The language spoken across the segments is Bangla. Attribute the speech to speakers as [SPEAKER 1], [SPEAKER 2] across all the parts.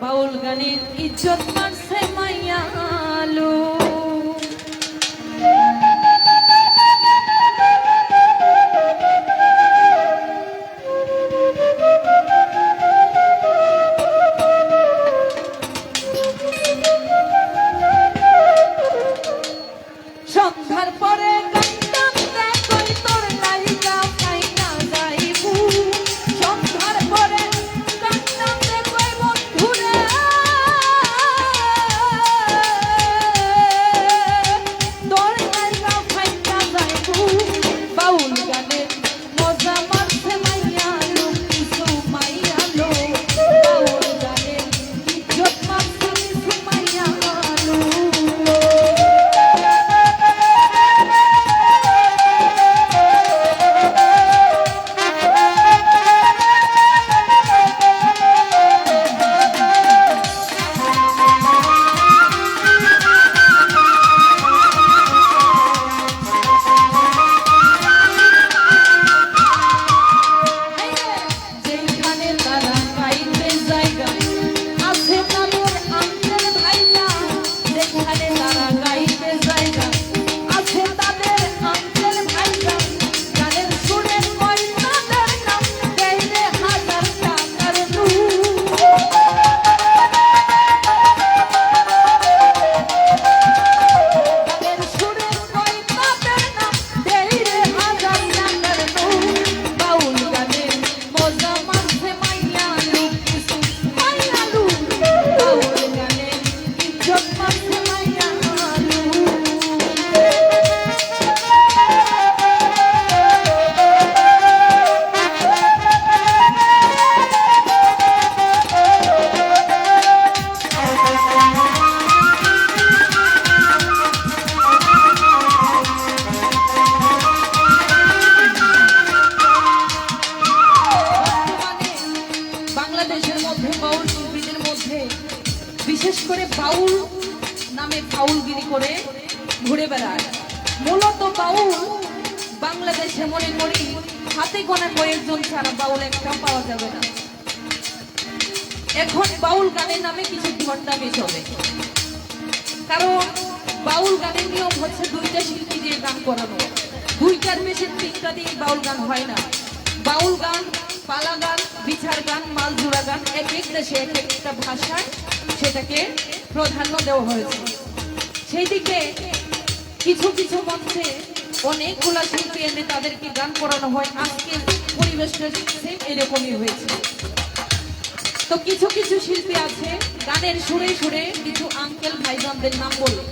[SPEAKER 1] বাউল গানের ইজ্জত মারছে মাইয়ালু সন্ধ্যার করে ঘুরে বেড়ায়। মূলত বাউল বাংলাদেশে মনে করি হাতে গোনা কয়েকজন ছাড়া বাউল একটা পাওয়া যাবে না। এখন বাউল গানের নামে কিছু ভণ্ডামি চলে কারণ বাউল গানের নিয়ম হচ্ছে দুইটা শিল্পী দিয়ে গান করানো। দুইটার বেশি তিনটা দিয়ে বাউল গান হয় না। বাউল গান, পালা গান, বিচার গান, মালজুড়া গান, এক এক দেশে এক একটা ভাষায় সেটাকে প্রাধান্য দেওয়া হয়েছে। সেই দিকে কিছু কিছু মঞ্চে অনেকগুলা শিল্পী এনে তাদেরকে গান করানো হয়। আজকের পরিবেশটা সেম এরকমই হয়েছে। তো কিছু কিছু শিল্পী আছে, গানের সুরে সুরে কিছু আঙ্কেল ভাইজানদের নাম বলে।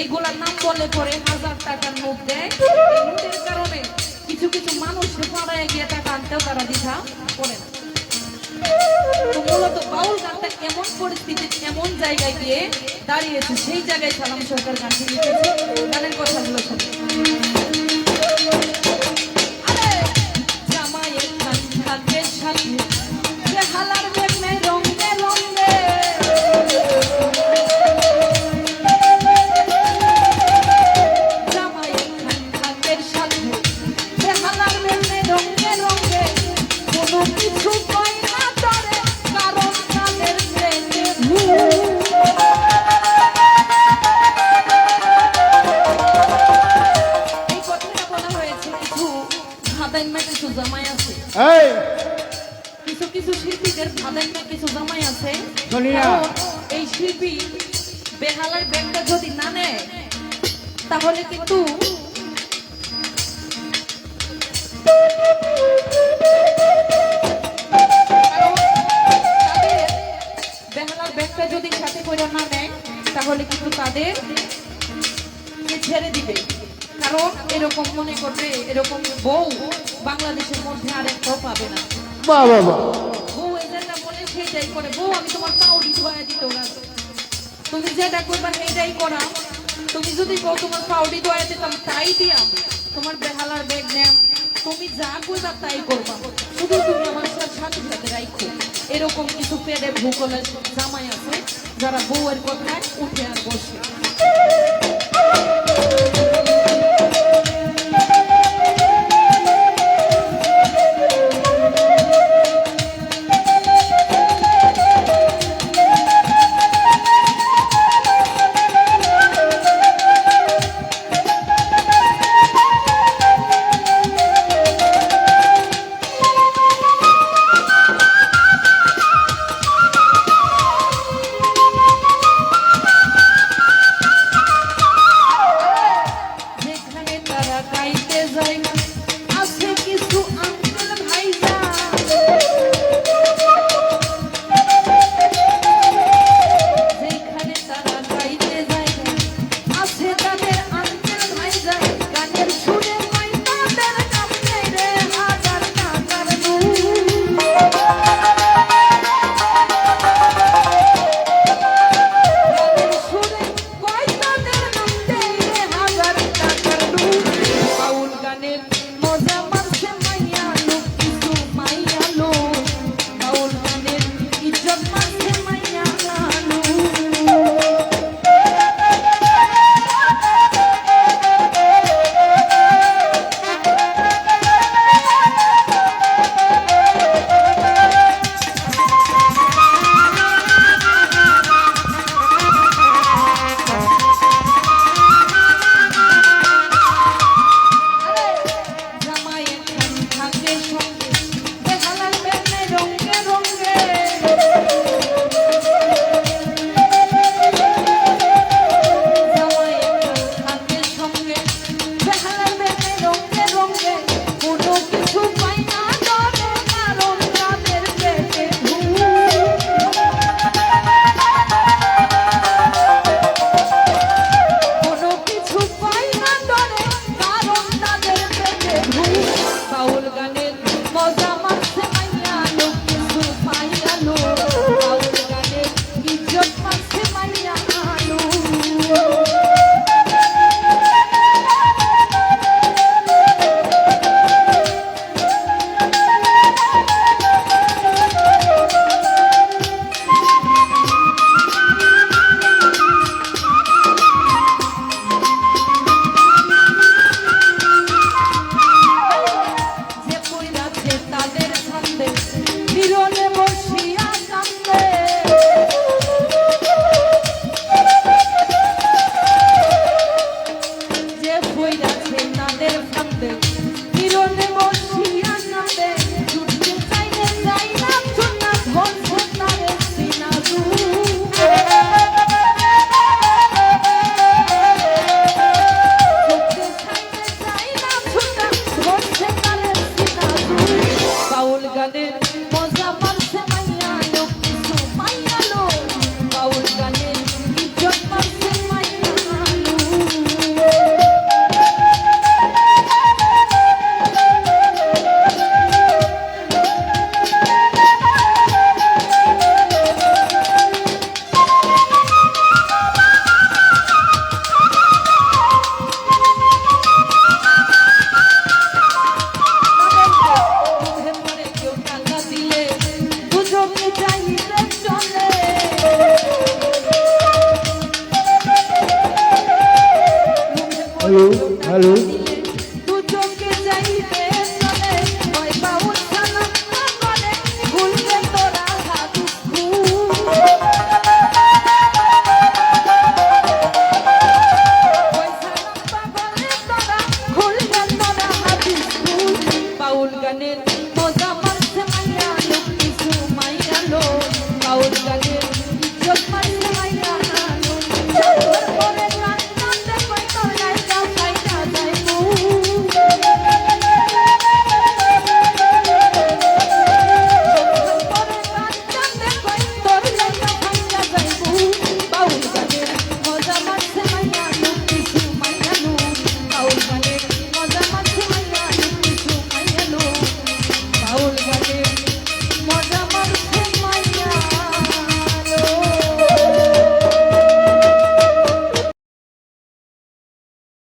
[SPEAKER 1] এইগুলার নাম বলে পরে হাজার টাকার নোট দেয়। নোটের কারণে কিছু কিছু মানুষ পাড়ায় গিয়ে টাকা আনতেও তারা দ্বিধা করে না। তো মূলত বাউল গানটা এমন পরিস্থিতি এমন জায়গায় গিয়ে দাঁড়িয়েছে, সেই জায়গায় সালাম সরকার গানটি লিখেছে। গানের কথাগুলো শুনে খাদাইমা কিছু জামাই আছে।
[SPEAKER 2] এই!
[SPEAKER 1] কিছু কিছু শিল্পীদের খাদাইমা কিছু জামাই আছে। এই শিল্পী বেহালার ব্যাগটা যদি না নেয় তাহলে কিন্তু বেহালার ব্যাগটা যদি সাথে করে না নেয় তাহলে কিন্তু তাদের ছেড়ে দিবে। কারণ এরকম মনে করবে এরকম বউ বাংলাদেশের মধ্যে আর একটাও পাবে না।
[SPEAKER 2] বাহ
[SPEAKER 1] বউ এজেন্ডা বলে সেইটাই করে। বউ আমি তোমার পাউডি ধোয়া দিতে তুমি যেটা করবা সেইটাই করা। তুমি যদি বউ তোমার পাউডি ধোয়া দিতাম তাই দিয়াম তোমার বেহালার ব্যাগ নেম তুমি যা করবা তাই করবা। শুধু তুমি আমার সাথে সাথে রাখো এরকম কিছু পেটে ভূগোলের জামাই আছে যারা বউয়ের কথায় উঠে আর বসে।